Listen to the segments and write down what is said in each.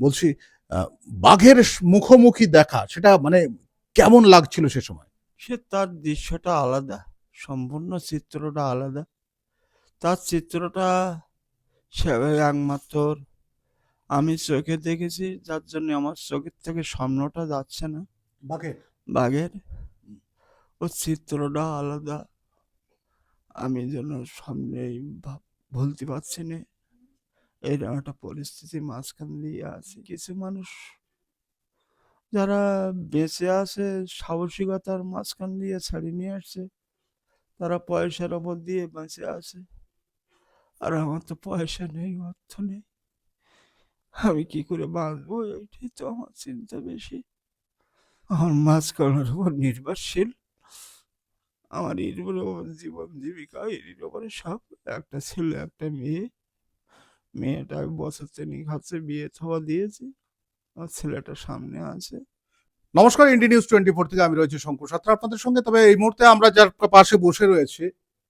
বলছি বাঘের মুখোমুখি দেখা সেটা মানে কেমন লাগছিল সে সময়? সে তার দৃশ্যটা আলাদা সম্পূর্ণ চিত্রটা আলাদা। তার চিত্রটা সেভাবে একমাত্র আমি চোখে দেখেছি যার জন্য আমার চোখের থেকে সামনেটা যাচ্ছে না। বাঘের? বাঘের? ওর চিত্রটা আলাদা। আমি যেন সামনে ভুলতে পারছি না। এরকম একটা পরিস্থিতি মাঝখান দিয়ে আছে। কিছু মানুষ যারা বেঁচে আছে সাহসিকতার মাঝখান দিয়ে ছাড়িয়ে নিয়ে আসছে তারা পয়সার ওপর দিয়ে বেঁচে আছে। আর আমার তো পয়সা নেই অর্থ নেই। আমি কি করে বাঁচবো? এইটাই তো আমার চিন্তা বেশি। আমার করার উপর নির্ভরশীল। আমার এর উপরে জীবন জীবিকা এর উপরে সব। একটা ছেলে একটা মেয়ে। মেয়েটা আমি বছর তিনিক হচ্ছে বিয়ে থওয়া দিয়েছি। আর ছেলেটা সামনে আছে। নমস্কার ইন্ডি নিউজ টোয়েন্টি ফোর থেকে আমি রয়েছি শঙ্কর সাত্রা আপনাদের সঙ্গে। তবে এই মুহূর্তে আমরা যার পাশে বসে রয়েছে,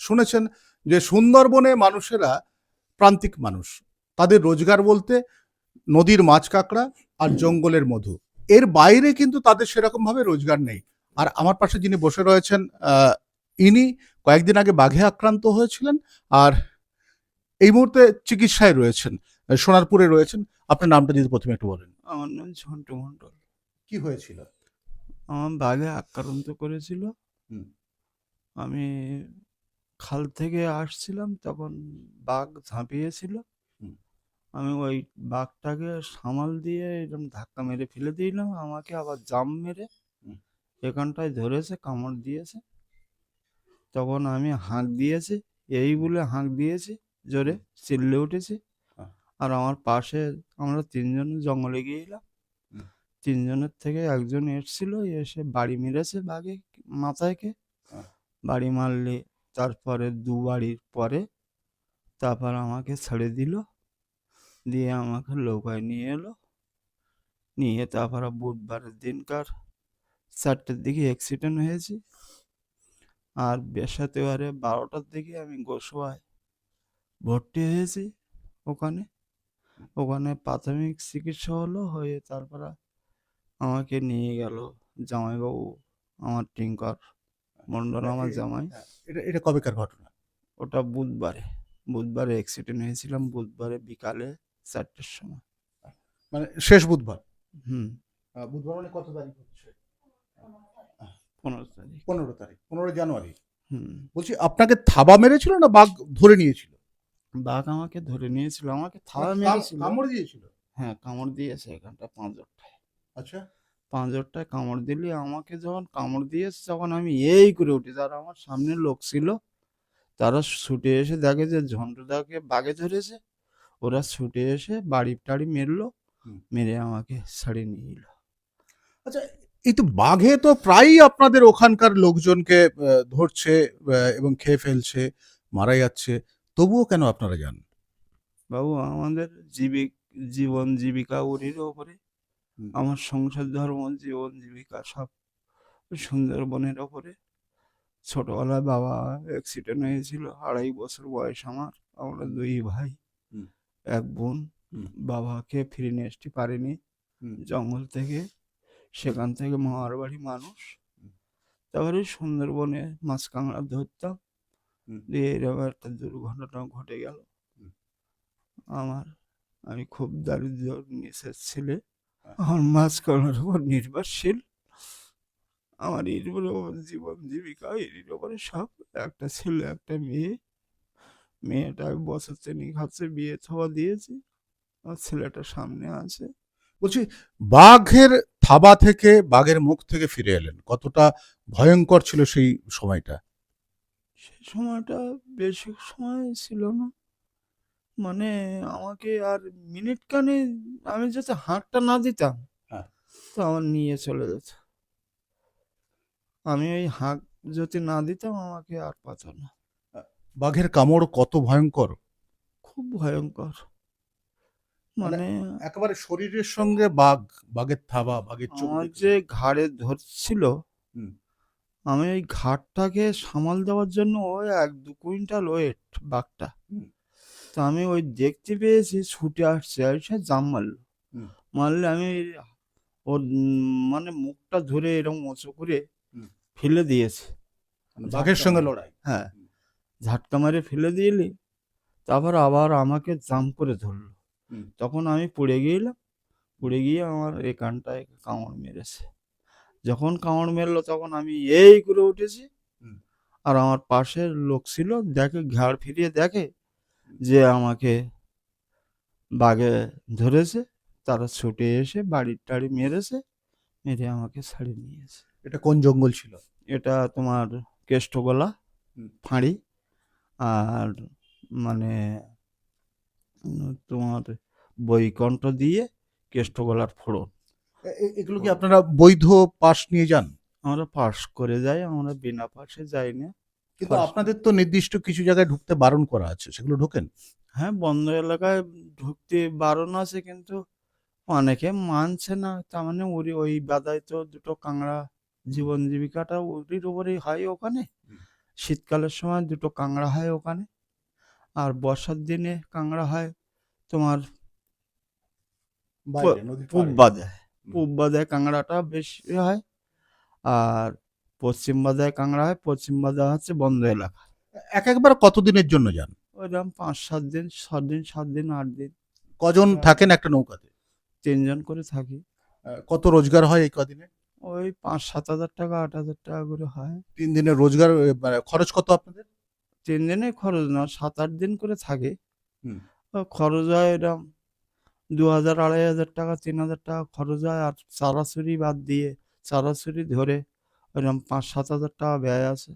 শুনেছেন যে সুন্দরবনে মানুষেরা প্রান্তিক মানুষ। তাদের রোজগার বলতে নদীর মাছ কাঁকড়া আর জঙ্গলের মধু। এর বাইরে কিন্তু তাদের সেরকম ভাবে রোজগার নেই। আর আমার পাশে যিনি বসে রয়েছেন ইনি কয়েকদিন আগে বাঘে আক্রান্ত হয়েছিলেন। আর এই মুহূর্তে চিকিৎসায় রয়েছেন সোনারপুরে রয়েছেন। আপনার নামটা যদি প্রথমে একটু বলেন। আমার নাম ঝন্টু মণ্ডল। কি হয়েছিল? আমার বাঘে আক্রান্ত করেছিল। আমি খাল থেকে আসছিলাম তখন বাঘ ঝাঁপিয়েছিল। আমি ওই বাঘটাকে সামাল দিয়ে এরকম ধাক্কা মেরে ফেলে দিলাম আমাকে আবার জাম মেরে। এখানটায় ধরেছে কামড় দিয়েছে। তখন আমি হাঁক দিয়েছি এই বলে হাঁক দিয়েছি। জোরে চিল্লে উঠেছি। আর আমার পাশে আমরা তিনজন জঙ্গলে গিয়েছিলাম তিনজনের থেকে একজন এসছিল এসে বাড়ি মেরেছে বাঘে মাথায়কে। বাড়ি মারলে তারপরে দু বাড়ির পরে তারপর আমাকে ছেড়ে দিল। দিয়ে আমাকে নৌকায় নিয়ে এলো। নিয়ে তারপরে বুধবারের দিনকার চারটের দিকে অ্যাক্সিডেন্ট হয়েছি। আর বৃহস্পতিবারে বারোটার দিকে আমি গোসবায় ভর্তি হয়েছি ওখানে। ওখানে প্রাথমিক চিকিৎসা হলো হয়ে তারপরে আমাকে নিয়ে গেল জামাইবাবু আমার টিঙ্কর মন্ডল আমার জামাই। এটা এটা কবেকার ঘটনা? ওটা বুধবারে বুধবারে অ্যাক্সিডেন্ট হয়েছিলাম বুধবারে বিকালে চারটের সময়। মানে শেষ বুধবার? হুম। বুধবার মানে কত তারিখ হচ্ছে? পনেরো তারিখ। পনেরো তারিখ পনেরো জানুয়ারি। হুম। বলছি আপনাকে থাবা মেরেছিল না বাঘ ধরে নিয়েছিল? বাঘ আমাকে ধরে নিয়েছিল আমাকে থাবা মেরেছিল। কামড় দিয়েছিল? হ্যাঁ কামড় দিয়েছে এখানটা পাঁচরটায় আচ্ছা। পাঁচরটায় কামড় দিলে আমাকে যখন কামড় দিয়েছে তখন আমি এই করে উঠি। যারা আমার সামনে লোক ছিল তারা ছুটে এসে দেখে যে ঝন্টুদাকে বাঘে ধরেছে। ওরা ছুটে এসে বাড়ি টাড়ি মেরলো মেরে আমাকে ছাড়িয়ে নিয়ে এলো। আচ্ছা এই তো বাঘে তো প্রায়ই আপনাদের ওখানকার লোকজনকে ধরছে এবং খেয়ে ফেলছে মারা যাচ্ছে। তবুও কেন আপনারা যান? বাবু আমাদের জীবিক জীবন জীবিকা ওরির ওপরে আমার সংসার ধর্ম জীবন জীবিকা সব সুন্দরবনের ওপরে। ছোটবেলায় বাবা অ্যাক্সিডেন্ট হয়েছিল আড়াই বছর বয়স আমার আমরা দুই ভাই এক বোন বাবাকে ফিরে নিয়ে আসতে পারিনি। জঙ্গল থেকে সেখান থেকে মামার বাড়ি মানুষ। তারপরে সুন্দরবনে মাছ কাঁকড়া ধরতাম। এরকম একটা দুর্ঘটনা ঘটে গেল। আমার আমি খুব দারিদ্র নিচের ছেলে। হ্যাঁ। আমার মাছ কাঁকড়ার উপর নির্ভরশীল। আমার এর জীবন জীবিকা এর উপরে সব। একটা ছেলে একটা মেয়ে। মেয়েটা বছর তিনিক খাচ্ছে বিয়ে থওয়া দিয়েছি। আর ছেলেটা সামনে আছে। বলছি বাঘের থাবা থেকে বাঘের মুখ থেকে ফিরে এলেন। কতটা ভয়ঙ্কর ছিল সেই সময়টা? সেই সময়টা বেশি সময় ছিল না। মানে আমাকে আর মিনিট কানে আমি যাতে হাঁকটা না দিতাম হ্যাঁ। তো আমার নিয়ে চলে যেত। আমি ওই হাঁক যদি না দিতাম আমাকে আর পাত না। বাঘের কামড় কত ভয়ঙ্কর? খুব ভয়ঙ্কর। মানে একেবারে শরীরের সঙ্গে বাঘ বাঘের থাবা বাঘের চোখ যে ঘাড়ে ধরছিল। আমি ওই ঘাটটাকে সামাল দেওয়ার জন্য ওই এক দু কুইন্টাল ওয়েট বাঘটা। তো আমি ওই দেখতে পেয়েছি ছুটে আসছে আর সে জাম মারলো। মারলে আমি ওর মানে মুখটা ধরে এরকম উঁচু করে ফেলে দিয়েছে। মানে বাঘের সঙ্গে লড়াই। হ্যাঁ। ঝাটকা মারে ফেলে দিলি তারপর আবার আমাকে জাম করে ধরলো। তখন আমি পড়ে গিয়েলাম পড়ে গিয়ে আমার এই কানটায় কামড় মেরেছে। যখন কামড় মেরলো তখন আমি এই করে উঠেছি। আর আমার পাশের লোক ছিল দেখে ঘাড় ফিরিয়ে দেখে যে আমাকে বাঘে ধরেছে। তারা ছুটে এসে বাড়ির টাড়ি মেরেছে মেরে আমাকে ছাড়িয়ে নিয়েছে। এটা কোন জঙ্গল ছিল? এটা তোমার কেষ্টগোলা ফাঁড়ি। আর মানে তোমার বৈকণ্ঠ দিয়ে কেষ্টগোলার ফোড়ন। এগুলো কি আপনারা বৈধ পাস নিয়ে যান? আমরা পাস করে যাই আমরা বিনা পাশে যাই না কিন্তু আপনাদের তো নির্দিষ্ট কিছু জায়গায় ঢুকতে বারণ করা আছে সেগুলো ঢোকেন? হ্যাঁ বন্ধ এলাকায় ঢুকতে বারণ আছে কিন্তু অনেকে মানছে না। তার মানে ওরি ওই বাদায় তো দুটো কাংড়া জীবন জীবিকাটা ওরির উপরেই হয় ওখানে। শীতকালের সময় দুটো কাংড়া হয় ওখানে আর বর্ষার দিনে কাংড়া হয় তোমার পূব বাদায়। পূব বাদায় কাঁকড়াটা বেশি হয় আর পশ্চিম বাদায় কাংড়া হয় পশ্চিম বাদা হচ্ছে বন্ধ এলাকা। এক একবার কতদিনের জন্য যান? ওইরকম পাঁচ সাত দিন সাত দিন সাত দিন আট দিন। কজন হ্যাঁ। থাকেন একটা নৌকাতে? তিনজন করে থাকি। কত রোজগার হয় এই কদিনে? ওই পাঁচ সাত হাজার টাকা আট হাজার টাকা করে হয়। তিন দিনের রোজগার মানে খরচ কত আপনাদের? তিন দিনে খরচ না সাত আট দিন করে থাকে। খরচ হয় এরকম দু হাজার আড়াই হাজার টাকা তিন হাজার টাকা খরচ হয় আর চারাচুরি বাদ দিয়ে চারাচুরি ধরে ওইরকম পাঁচ সাত হাজার টাকা ব্যয় আছে।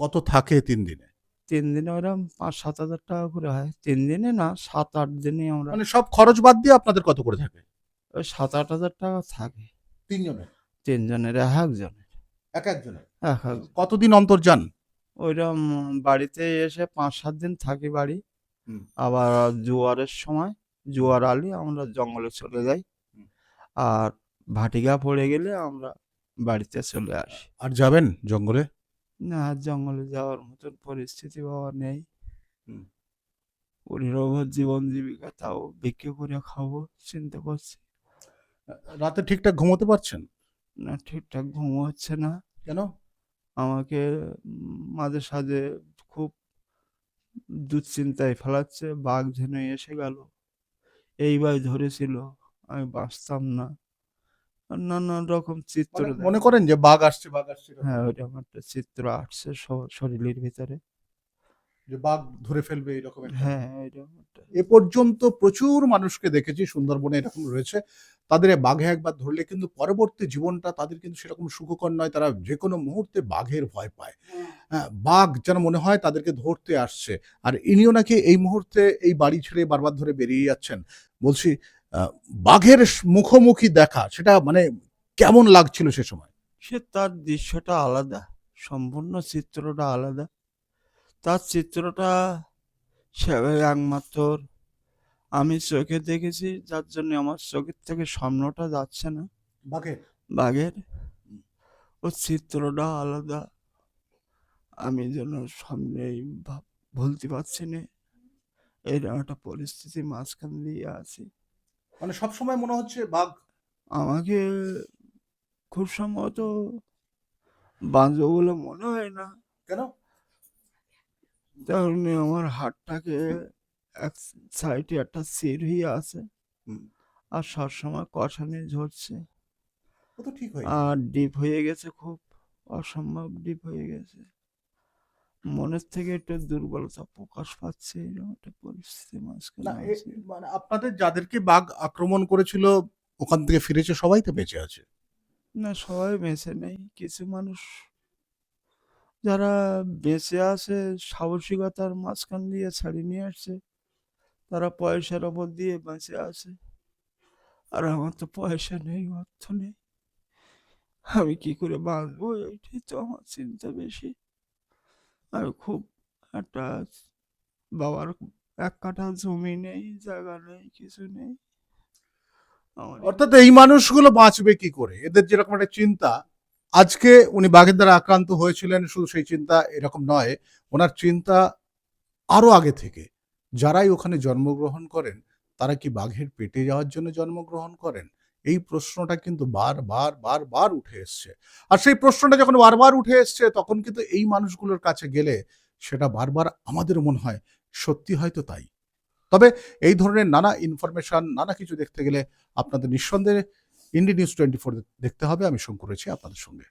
কত থাকে তিন দিনে? তিন দিনে ওইরকম পাঁচ সাত হাজার টাকা করে হয়। তিন দিনে না সাত আট দিনে আমরা মানে সব খরচ বাদ দিয়ে আপনাদের কত করে থাকে? ওই সাত আট হাজার টাকা থাকে। তিনজনের? তিনজনের এক একজনের। এক একজনের? এক এক কতদিন অন্তর যান? ওইরকম বাড়িতে এসে পাঁচ সাত দিন থাকি বাড়ি। আবার জোয়ারের সময় জোয়ার আলি আমরা জঙ্গলে চলে যাই। আর ভাটিগা পড়ে গেলে আমরা বাড়িতে চলে আসি। আর যাবেন জঙ্গলে? না জঙ্গলে যাওয়ার মতন পরিস্থিতি বাবা নেই। হুম। জীবন জীবিকা তাও বিক্রি করে খাব চিন্তা করছি। রাতে ঠিকঠাক ঘুমোতে পারছেন? না ঠিকঠাক ঘুম হচ্ছে না। কেন? আমাকে মাঝে সাঝে খুব দুশ্চিন্তায় ফেলাচ্ছে বাঘ যেন এসে গেল। এইবার ধরেছিল আমি বাঁচতাম না। নানান রকম চিত্র মানে মনে করেন যে বাঘ আসছে বাঘ আসছে হ্যাঁ ওইটা একটা চিত্র আসছে শরীরের ভিতরে। যে বাঘ ধরে ফেলবে এরকম হ্যাঁ এ পর্যন্ত প্রচুর মানুষকে দেখেছি সুন্দরবনে এরকম রয়েছে। তাদের বাঘে একবার ধরলে কিন্তু পরবর্তী জীবনটা তাদের কিন্তু সেরকম সুখকর নয় তারা যে কোনো মুহূর্তে বাঘের ভয় পায়। হ্যাঁ, বাঘ যেন মনে হয় তাদেরকে ধরতে আসছে। আর ইনিও নাকি এই মুহূর্তে এই বাড়ি ছেড়ে বারবার ধরে বেরিয়ে যাচ্ছেন। বলছি বাঘের মুখোমুখি দেখা সেটা মানে কেমন লাগছিল সে সময়? সে তার দৃশ্যটা আলাদা সম্পূর্ণ চিত্রটা আলাদা। তার চিত্রটা সে একমাত্র। আমি চোখে দেখেছি যার জন্য আমার চোখের থেকে সামনেটা যাচ্ছে না। বাঘের? বাঘের? ওর চিত্রটা আলাদা। আমি যেন সামনেই ভাব- ভুলতে পারছি না। এরকম একটা পরিস্থিতি মাঝখান দিয়ে আছি। মানে সব সময় মনে হচ্ছে বাঘ। আমাকে খুব সম্ভবত বাঁচবো বলে মনে হয় না। কেন? কারণ আমার হাতটাকে এক সাইডে একটা সির হয়ে আছে। আর সবসময় কষানি ঝরছে আর ডিপ হয়ে গেছে খুব অসম্ভব ডিপ হয়ে গেছে মনের থেকে একটু দুর্বলতা প্রকাশ পাচ্ছে এরকম একটা পরিস্থিতি। মানে আপনাদের যাদেরকে বাঘ আক্রমণ করেছিল ওখান থেকে ফিরেছে সবাই তো বেঁচে আছে না সবাই বেঁচে নেই কিছু মানুষ যারা বেঁচে আছে, সাহসিকতার মাঝখান দিয়ে ছাড়িয়ে নিয়ে আসছে, তারা পয়সার ওপর দিয়ে বেঁচে আছে। আর আমার তো পয়সা নেই, অর্থ নেই। আমি কি করে বাঁচবো? এইটাই তো আমার চিন্তা বেশি। আমি খুব একটা বাবার এক কাঠা জমি নেই, জায়গা নেই, কিছু নেই। অর্থাৎ এই মানুষগুলো বাঁচবে কি করে? এদের যেরকম একটা চিন্তা আজকে উনি বাঘের দ্বারা আক্রান্ত হয়েছিলেন, শুধু সেই চিন্তা এরকম নয়, ওনার চিন্তা আরও আগে থেকে। যারাই ওখানে জন্মগ্রহণ করেন, তারা কি বাঘের পেটে যাওয়ার জন্য জন্মগ্রহণ করেন? এই প্রশ্নটা কিন্তু বারবার বারবার উঠে এসছে। আর সেই প্রশ্নটা যখন বারবার উঠে এসছে, তখন কিন্তু এই মানুষগুলোর কাছে গেলে সেটা বারবার আমাদের মনে হয় সত্যি হয়তো তাই। তবে এই ধরনের নানা ইনফরমেশন নানা কিছু দেখতে গেলে আপনাদের নিঃসন্দেহে ইন্ডি নিউজ টোয়েন্টি ফোর দেখতে হবে। আমি শঙ্কর রয়েছি আপনাদের সঙ্গে।